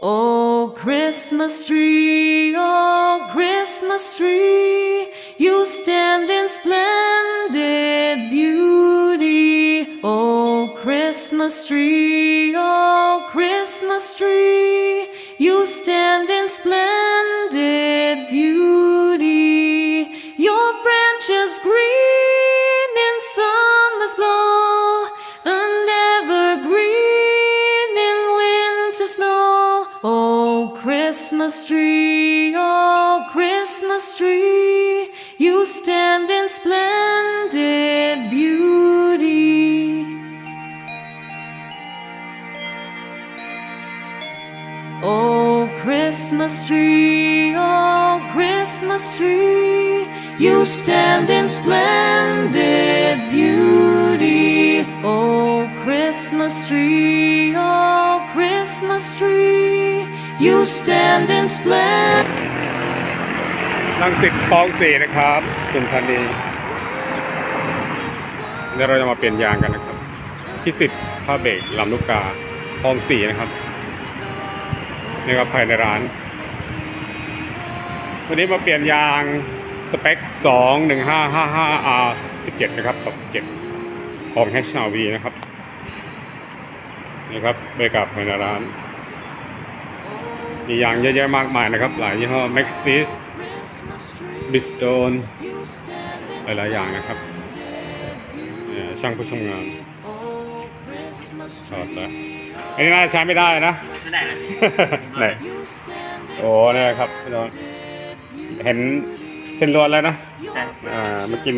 Oh, Christmas tree, oh, Christmas tree, you stand in splendid beauty. Oh, Christmas tree, oh, Christmas tree, you stand in splendid Oh, Christmas tree, oh, Christmas tree, you stand in splendid beauty. Oh, Christmas tree, oh, Christmas tree, you stand in splendid beauty. Oh, Christmas tree, oh, Christmas tree, you stand in splendid. ลังสิตคลองสี่นะครับคุณพันนีเดี๋ยวเราจะมาเปลี่ยนยางกันนะครับ ที่สิบผ้าเบรกลำลูกกาคลองสี่นะครับนี่ก็ภายในร้าน วันนี้มาเปลี่ยนยางสเปคสองหนึ่งห้าห้าห้า R สิบเจ็ดนะครับกับสิบเจ็ดของ HRV นะครับนี่ครับเบรกับภายในร้าน มียางเยอะแยะมากมายนะครับ หลายยี่ห้อ Maxis บิสโตนหลายๆอย่างนะครับเนี่ยช่างผู้ชมงานถอดแล้วอันนี้น่าจะใช้ไม่ได้นะไม่ได้นะไหนโอ้เนี่ยครับพี่น้องเห็นเส้นรวนแล้วนะใช่อ่ามากิน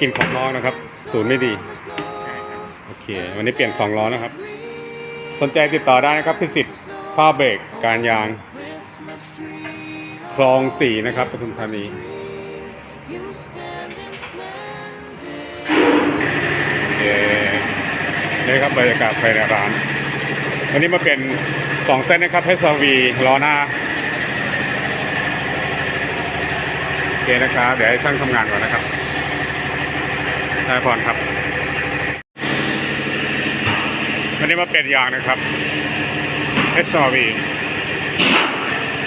กินของน้องนะครับ ศูนย์ไม่ดีโอเค วันนี้เปลี่ยนสองล้อนะครับ สนใจติดต่อได้นะครับที่สิบผ้าเบรกการยางคลองสี่นะครับปทุมธานีโอเคนี่ครับบรรยากาศภายในร้าน วันนี้มาเป็นสองเส้นนะครับให้ซาวีล้อหน้าโอเคนะครับ เดี๋ยวให้ช่างทำงานก่อนนะครับนายพรครับ วันนี้มาเปลี่ยนยางนะครับ SRV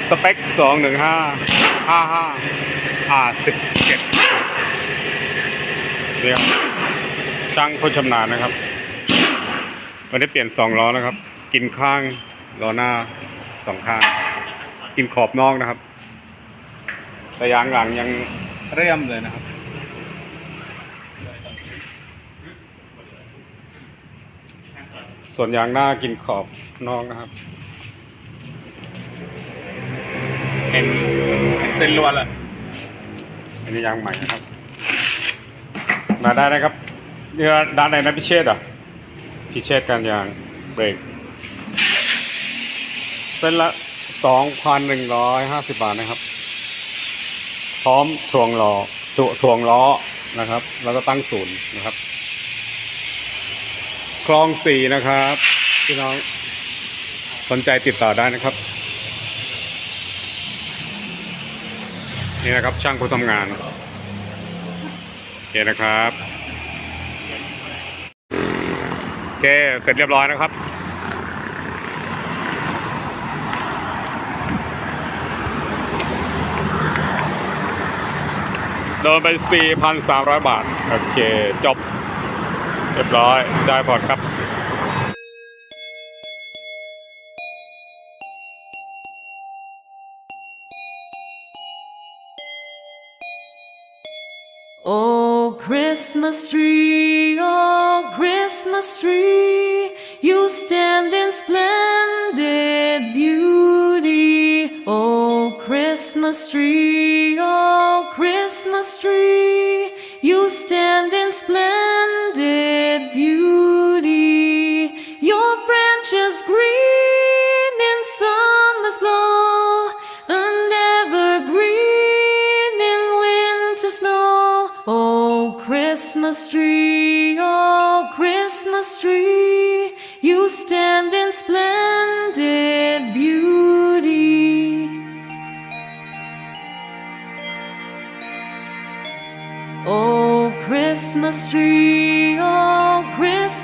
สเปคสองหนึ่งห้าห้าห้าอาสิบเจ็ดเรียกช่างผู้ชำนาญนะครับ วันนี้เปลี่ยนสองล้อนะครับ กินข้างล้อหน้าสองข้าง กินขอบนอกนะครับ แต่ยางหลังยังเรียมเลยนะครับ ส่วนยางหน้ากินขอบนอกนะครับ เห็นเห็นเส้นลวดแล้วอันนี้ยางใหม่นะครับ มาได้นะครับนี่ด้านไหนนะพิเชษอะพิเชษการยางเบรกเส้นละสองพันหนึ่งร้อยห้าสิบบาทนะครับ พร้อมถ่วงล้อถ่วถ่วงล้อนะครับ แล้วก็ตั้งศูนย์นะครับ คลองสี่นะครับพี่น้องสนใจติดต่อได้นะครับ นี่นะครับช่างผู้ทำงานโอเคนะครับโอเคเสร็จเรียบร้อยนะครับโดนไป 4,300 บาท โอเค จบ รียบร้อยจ่ายผ่อนครับ Oh, Christmas tree, oh, Christmas tree, you stand in splendid beauty. Oh, Christmas tree, oh, Christmas tree, you stand in splendid beauty. Your branches green in summer's glow, and evergreen in winter snow. Oh, Christmas tree, oh, Christmas tree, you stand in splendid beauty. Oh, Christmas tree, oh, Christmas.